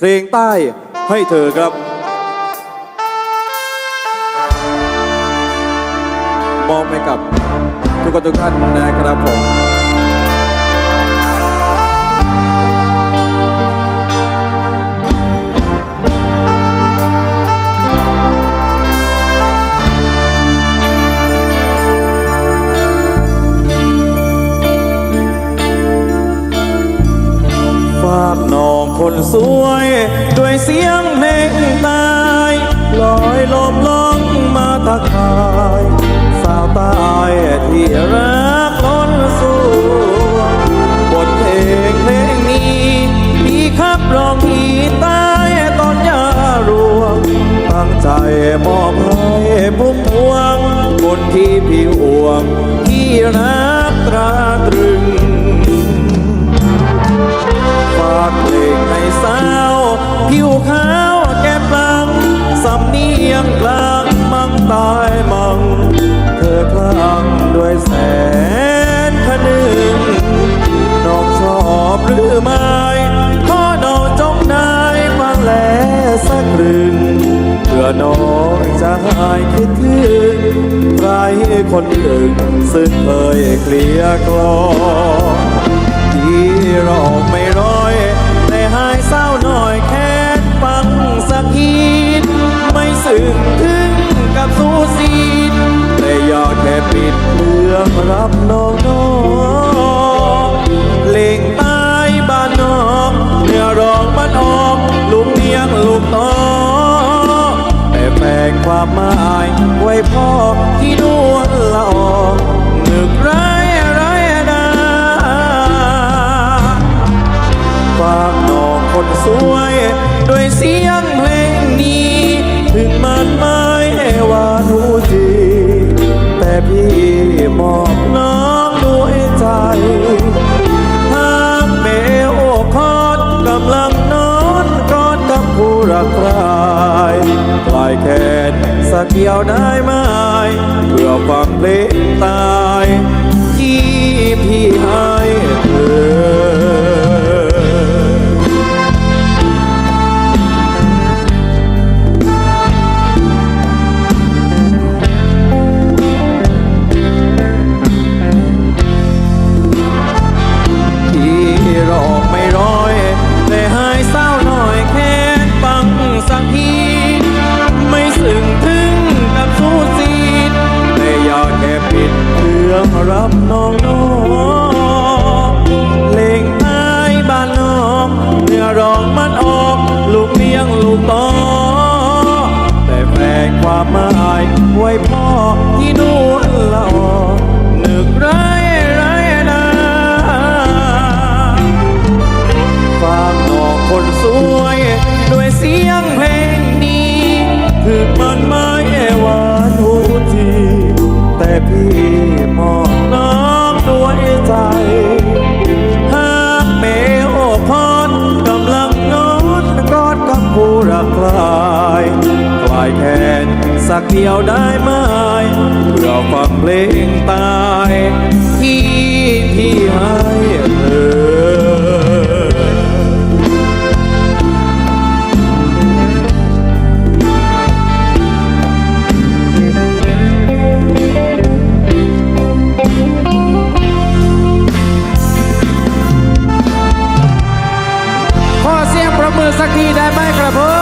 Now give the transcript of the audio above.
เพลงใต้ให้เธอครับ มอบให้กับทุกคนทุกท่านนะครับผม สวย ด้วยเสียงเพลงตายลอยลมลงมาตะคายสาวตายที่รักล้นสู่บทเพลงเพลงนี้พี่ครับรองที่ใต้ตอนยารวงตั้งใจมอบให้พุ่มพวงคนที่พี่ห่วงที่รัก น้องจะหายคิดถึงใครคนหนึ่งซึ่งเคยเคลียร์กลอที่รอ ถึงมันไม่ว่าหนูจีแต่พี่มอบน้องด้วยใจหากเบลคอดกำลังนอนกอดกับผู้รักใครกลายแขนสักเดียวได้ไหมเพื่อฟังเพลงตายที่พี่ให้เรับน้องน้องเพลงใต้บ้านนองเนื้อร้องมันออก ลูกเลี้ยงลูกต่อแต่แฝงความหมายไว้พ่อที่นู่นละอายแทน สักเดียวได้ไหมเพื่อฟังเพลงตายที่พี่ให้เธอสักทีได้ไหมครับผม